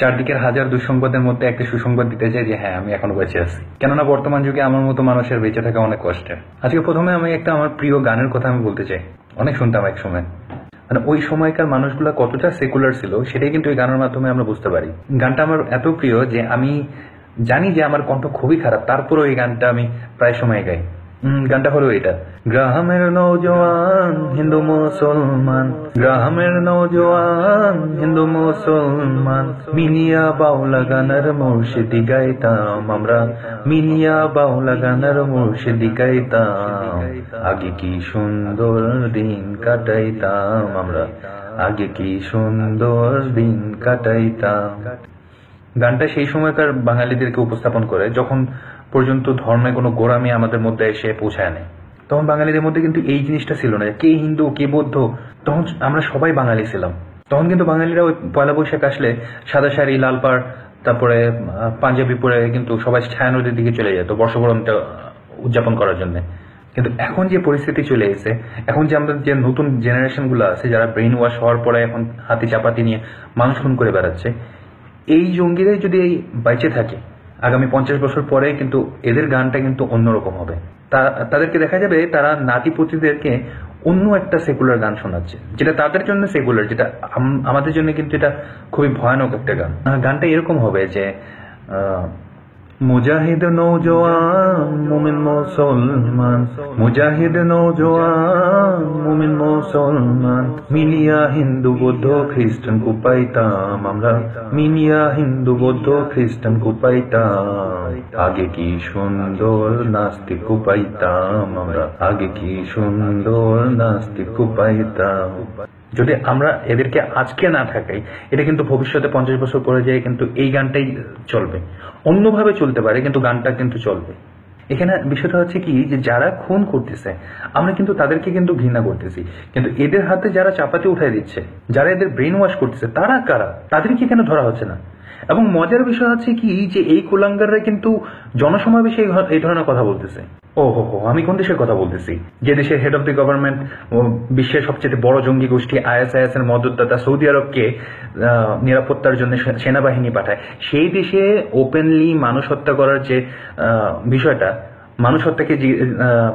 চারদিকের হাজার দুঃসংবাদের মধ্যে একটা সুসংবাদ দিতে চাই যে হ্যাঁ আমি এখনও বেঁচে আছি। কেননা বর্তমান যুগে আমার মতো মানুষের বেঁচে থাকা অনেক কষ্টের। আজকে প্রথমে আমি একটা আমার প্রিয় গানের কথা আমি বলতে চাই। অনেক শুনতাম এক সময়। মানে ওই সময়কার মানুষগুলো কতটা সেকুলার ছিল, সেটাই কিন্তু ওই গানের মাধ্যমে আমরা বুঝতে পারি। গানটা আমার এত প্রিয় যে আমি জানি যে আমার কণ্ঠ খুবই খারাপ, তারপরেও এই গানটা আমি প্রায় সময় গাই। গানটা হলো এটা। গ্রামের নৌজওয়ান, হিন্দু মুসলমান। গ্রামের নৌজওয়ান, হিন্দু মুসলমান। মিলিয়া বাউলা গানের মুর্শিদি গাইতাম আমরা। মিলিয়া বাউলা গানের মুর্শিদি গাইতাম। আগে কি সুন্দর দিন কাটাইতাম আমরা। আগে কি সুন্দর দিন কাটাইতাম। গানটা সেই সময়কার বাঙালিদেরকে উপস্থাপন করে, যখন পর্যন্ত ধর্মে কোনো গোড়ামি আমাদের মধ্যে এসে পৌঁছায় নেই। তখন বাঙালিদের মধ্যে কিন্তু এই জিনিসটা ছিল না কে হিন্দু, কে বৌদ্ধ, তখন আমরা সবাই বাঙালি ছিলাম। তখন কিন্তু বাঙালিরা ওই পয়লা বৈশাখ আসলে সাদা শাড়ি লাল পাড় তারপরে পাঞ্জাবি পরে কিন্তু সবাই ছায়া নদীর দিকে চলে যেত বর্ষবরণটা উদযাপন করার জন্য। কিন্তু এখন যে পরিস্থিতি চলে এসেছে, এখন যে আমাদের যে নতুন জেনারেশনগুলো আছে, যারা ব্রেন ওয়াশ হওয়ার পরে এখন হাতি চাপাতি নিয়ে মানুষ খুন করে বেড়াচ্ছে, এই জঙ্গিরাই যদি এই বাইচে থাকে আগামী পঞ্চাশ বছর পরে কিন্তু এদের গানটা কিন্তু অন্যরকম হবে। তাদেরকে দেখা যাবে তারা নাতিপুতিদেরকে অন্য একটা সেকুলার গান শোনাচ্ছে, যেটা তাদের জন্য সেকুলার যেটা আমাদের জন্য কিন্তু এটা খুবই ভয়ানক একটা গান। গানটা এরকম হবে যে মুজাহিদ নৌজওয়ান মুমিন মুসলমান। মুজাহিদ নৌজওয়ান মুমিন মুসলমান। মিলিয়া হিন্দু, বৌদ্ধ, খ্রিস্টান, কুপাইতাম আমরা। মিলিয়া হিন্দু, বৌদ্ধ, খ্রিস্টান, কুপাইতাম। আগে কি সুন্দর নাস্তিক কুপাইতাম আমরা? আগে কি সুন্দর নাস্তিক কুপাইতাম? যদি আমরা এদেরকে আজকে না থাকাই, এটা কিন্তু ভবিষ্যতে পঞ্চাশ বছর পরে যায় কিন্তু এই গানটাই চলবে। অন্যভাবে চলতে পারে, কিন্তু গানটা কিন্তু চলবে। এখানে বিষয়টা হচ্ছে কি, যে যারা খুন করতেছে, আমরা কিন্তু তাদেরকে কিন্তু ঘৃণা করতেছি। কিন্তু এদের হাতে যারা চাপাতি উঠাই দিচ্ছে, যারা এদের ব্রেন ওয়াশ করতেছে, তারা কারা? তাদেরকে কেন ধরা হচ্ছে না? এবং মজার বিষয় হচ্ছে কি, যে এই কুলাঙ্গাররা কিন্তু জনসমাবেশে এই ধরনের কথা বলতেছে। ও হো হো আমি কোন দেশের কথা বলতেছি? যে দেশের হেড অফ দি গভর্নমেন্ট বিশ্বের সবচেয়ে বড় জঙ্গি গোষ্ঠী আইএসআইএস এর মদতদাতা সৌদি আরবকে নিরাপত্তার জন্য সেনাবাহিনী পাঠায়। সেই দেশে ওপেনলি মানুষ হত্যা করার যে বিষয়টা মানুষ হত্যাকে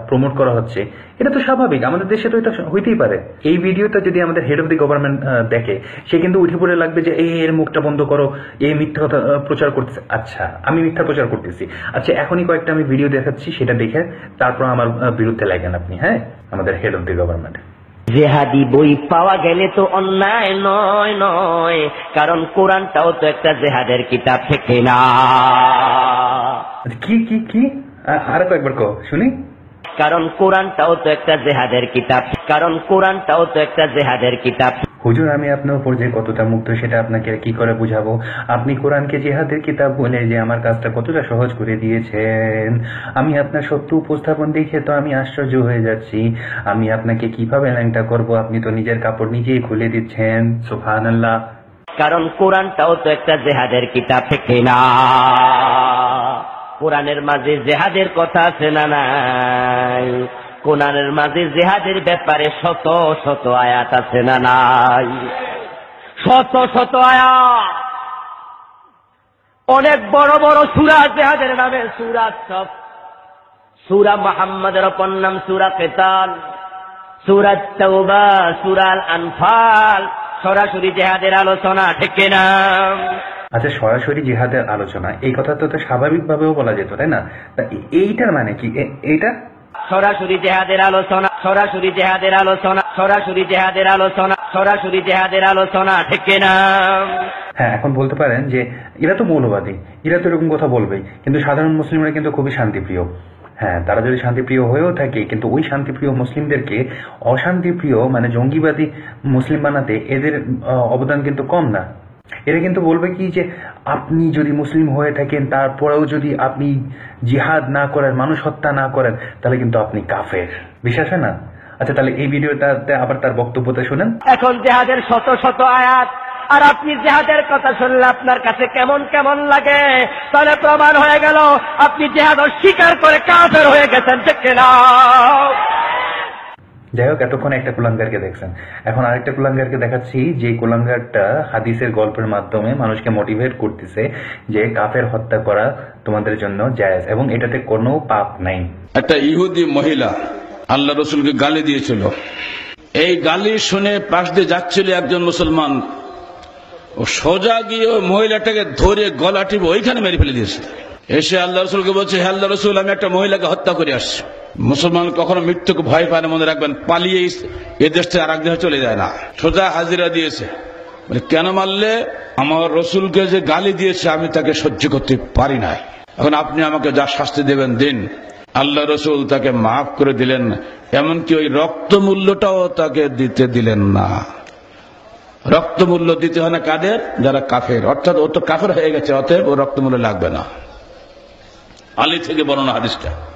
প্রমোট করা হচ্ছে, এটা তো স্বাভাবিক। আমাদের দেশে তো এটা হইতেই পারে। এই ভিডিওটা যদি আমাদের হেড অফ দি গভর্নমেন্ট দেখে, সে কিন্তু উঠে পড়ে লাগবে যে, এই, এর মুখটা বন্ধ করো, এই মিথ্যা কথা প্রচার করতেছে। আচ্ছা আমি মিথ্যা প্রচার করতেছি। আচ্ছা এখনই কয়েকটা আমি ভিডিও দেখাচ্ছি, সেটা দেখে তারপর আমার বিরুদ্ধে লাগেন আপনি হ্যাঁ? আমাদের head of the government Jihadi বই পাওয়া গেলে তো অন্যায় নয় নয়, কারণ কোরআনটাও তো একটা জেহাদের কিতাব থেকে না। কি কি কি? আ- আরও কয়েকবার কো শুনি। কারণ কোরআনটাও তো একটা জেহাদের কিতাব। কারণ কোরআনটাও তো একটা জেহাদের কিতাব। হুজুর আমি আপনার উপর যে কতটা সেটা আপনাকে কি করে বুঝাবো? আপনি কোরআনকে জিহাদের কিতাব বলে যে আমার কাজটা কতটা সহজ করে দিয়েছেন আমি আপনার সত্য উপস্থাপন দেখে তো আমি আশ্চর্য হয়ে যাচ্ছি। আমি আপনাকে কীভাবে ল্যাংটা করব? আপনি তো নিজের কাপড় নিজেই খুলে দিচ্ছেন সুফান আল্লাহ কারণ কোরআনটাও তো একটা জেহাদের কিতাব। না। কোরআনের মাঝে জেহাদের কথা আছে না নাই? কোরআনের মাঝে জেহাদের ব্যাপারে শত শত আয়াত আছে না নাই? শত শত আয়াত! অনেক বড় বড় সুরা জেহাদের নামে সুরা সব। সুরা মোহাম্মদের অপর নাম সুরা কেতাল সুরাত তৌবা সুরাল আনফাল সরাসরি জেহাদের আলোচনা, ঠিক নাম আচ্ছা সরাসরি জিহাদের আলোচনা। এই কথা তো স্বাভাবিকভাবেও বলা যেত তাই না? তা এইটার মানে কি? এইটা? সরাসরি জেহাদের আলোচনা সরাসরি জেহাদের আলোচনা সরাসরি জেহাদের আলোচনা সরাসরি জেহাদের আলোচনা ঠিক নাম হ্যাঁ এখন বলতে পারেন যে এরা তো মৌলবাদী এরা তো এরকম কথা বলবেই কিন্তু সাধারণ মুসলিমরা কিন্তু খুবই শান্তিপ্রিয়। হ্যাঁ তারা যদি শান্তিপ্রিয় হয়েও থাকে কিন্তু ওই শান্তিপ্রিয় মুসলিমদেরকে অশান্তিপ্রিয় মানে জঙ্গিবাদী মুসলিম বানাতে এদের অবদান কিন্তু কম না। এরা কিন্তু বলবে কি যে, আপনি যদি মুসলিম হয়ে থাকেন, তারপরেও যদি আপনি জিহাদ না করেন, মানুষ হত্যা না করেন, তাহলে কিন্তু আপনি কাফের। বিশ্বাস হয় না? আচ্ছা তাহলে এই ভিডিওটাতে আবার তার বক্তব্যটা শুনেন। এখন জেহাদের শত শত আয়াত, আর আপনি জেহাদের কথা শুনলে আপনার কাছে কেমন কেমন লাগে? তাহলে প্রমাণ হয়ে গেল, আপনি জেহাদ অস্বীকার করে কাফের হয়ে গেছেন, ঠিক না যাই হোক এতক্ষণ একটা কুলাঙ্গারকে দেখছেন। এখন আরেকটা কুলাঙ্গারকে দেখাচ্ছি, যে কুলাঙ্গারটা হাদিসের গল্পের মাধ্যমে মানুষকে মোটিভেট করতেছে যে কাফের হত্যা করা তোমাদের জন্য জায়েজ, এবং এটাতে কোনো পাপ নাই। একটা ইহুদি মহিলা আল্লাহ রসুলকে গালি দিয়েছিল। এই গালি শুনে পাশ দিয়ে যাচ্ছিল একজন মুসলমান। ও সোজা গিয়ে ওই মহিলাটাকে ধরে গলা টিপে ওইখানে মেরে ফেলে দিয়েছে। এসে আল্লাহ রসুলকে বলছে, হে আল্লাহ রসুল, আমি একটা মহিলাকে হত্যা করে আসছি। মুসলমান কখনো মৃত্যুকে ভয় পায় না মনে রাখবেন পালিয়ে এ দেশ থেকে আর এক দেশে চলে যায় না। সোজা হাজিরা দিয়েছে। বলে, কেন মারলে? আমার রসুলকে যে গালি দিয়েছে আমি তাকে সহ্য করতে পারি না এখন আপনি আমাকে যা শাস্তি দেবেন দিন। আল্লাহ রসুল তাকে মাফ করে দিলেন এমনকি ওই রক্ত মূল্যটাও তাকে দিতে দিলেন না। রক্ত মূল্য দিতে হয় না কাদের? যারা কাফের। অর্থাৎ ও তো কাফের হয়ে গেছে অতএব ও রক্ত মূল্য লাগবে না। আলী থেকে বর্ণনা হাদিসটা।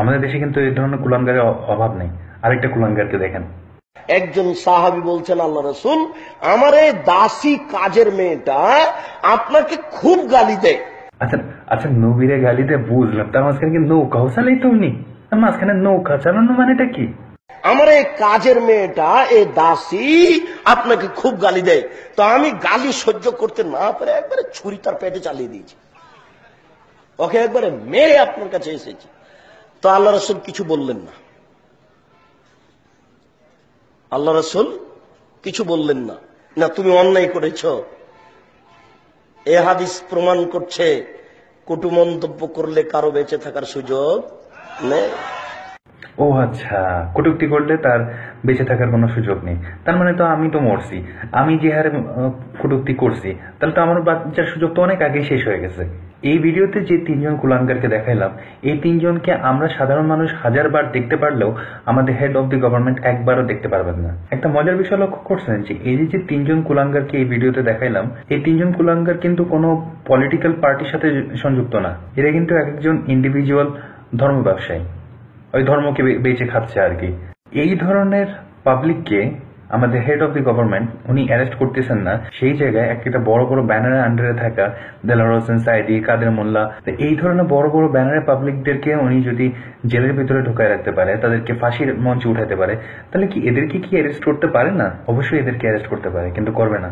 আমাদের দেশে কিন্তু এই ধরনের কুলাঙ্গারের অভাব নেই। আরেকটা কুলাঙ্গারকে দেখেন। একজন সাহাবি বলছেন আল্লাহ রসুল আমার এই দাসী কাজের মেয়েটা আপনাকে খুব গালি দেয়। আচ্ছা আচ্ছা নবীরে গালিতে বুঝলাম। তার মাঝখানে কি নৌকাও চালাই তুমি তার মাঝখানে নৌকা চালানো মানেটা কি? আমার এই কাজের মেয়েটা এই দাসী আপনাকে খুব গালি দেয়। তো আমি গালি সহ্য করতে না পারে একবারে ছুরি তার পেটে চালিয়ে দিয়েছি। ওকে একবারে মেরে আপনার কাছে এসেছি। তো আল্লাহ রসুল কিছু বললেন না। আল্লাহ রসুল কিছু বললেন না। না, তুমি অন্যায় করেছ। এ হাদিস প্রমাণ করছে কটু মন্তব্য করলে কারও বেঁচে থাকার সুযোগ নেই। ও আচ্ছা কটুক্তি করলে তার বেঁচে থাকার কোনো সুযোগ নেই। তার মানে তো আমি তো মরছি, আমি যে হারে কটুক্তি করছি, তাহলে তো আমার বাচ্চার সুযোগ তো অনেক আগেই শেষ হয়ে গেছে। এই ভিডিওতে যে তিনজন কুলাঙ্গারকে দেখাইলাম, এই তিনজনকে আমরা সাধারণ মানুষ হাজারবার দেখতে পারলেও আমাদের হেড অফ দি গভর্নমেন্ট একবারও দেখতে পারবেন না। একটা মজার বিষয় লক্ষ্য করছেন যে, এই যে তিনজন কুলাঙ্গারকে এই ভিডিওতে দেখাইলাম, এই তিনজন কুলাঙ্গার কিন্তু কোনো পলিটিক্যাল পার্টির সাথে সংযুক্ত না। এরা কিন্তু এক একজন ইন্ডিভিজুয়াল ধর্ম ব্যবসায়ী। ওই ধর্মকে বেঁচে খাচ্ছে আর কি। এই ধরনের পাবলিককে আমাদের হেড অফ দি গভর্নমেন্ট উনি অ্যারেস্ট করতেছেন না। সেই জায়গায় একটা বড় বড় ব্যানারের আন্ডারে থাকা দেলার হোসেন সাইদি, কাদের মোল্লা এই ধরনের বড় বড় ব্যানারের পাবলিকদেরকে উনি যদি জেলের ভিতরে ঢুকায় রাখতে পারে, তাদেরকে ফাঁসির মঞ্চে উঠাতে পারে, তাহলে কি এদেরকে কি অ্যারেস্ট করতে পারে না? অবশ্যই এদেরকে অ্যারেস্ট করতে পারে, কিন্তু করবে না।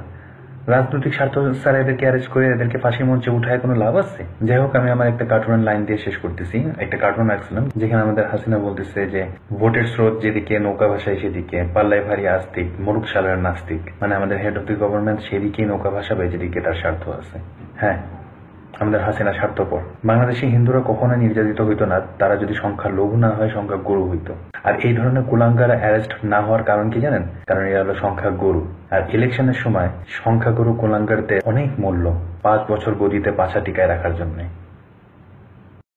রাজনৈতিক স্বার্থ ছাড়া এদেরকে অ্যারেস্ট করে এদেরকে ফাঁসি মঞ্চে উঠায় কোনো লাভ আছে? যাই হোক, আমি আমার একটা কার্টুনের লাইন দিয়ে শেষ করতেছি। একটা কার্টুন রাখছিলাম, যেখানে আমাদের হাসিনা বলতেছে যে, ভোটের স্রোত যেদিকে, নৌকা ভাষায় সেদিকে, পাল্লায় ভারী আস্তিক মরুক সালের নাস্তিক। মানে আমাদের হেড অফ দি গভর্নমেন্ট সেদিকেই নৌকা ভাষাবে যেদিকে তার স্বার্থ আছে। হ্যাঁ আমাদের হাসিনা স্বার্থপর। বাংলাদেশি হিন্দুরা কখনো নির্যাতিত হইতো না, তারা যদি সংখ্যা লঘু না হয় সংখ্যা গরু হইতো। আর এই ধরনের কুলাঙ্গারা অ্যারেস্ট না হওয়ার কারণ কি জানেন? কারণ এরা হলো সংখ্যা গরু। আর ইলেকশনের সময় সংখ্যা গরু কুলাঙ্গারদের অনেক মূল্য, পাঁচ বছর গদিতে পাছা টিকায় রাখার জন্য।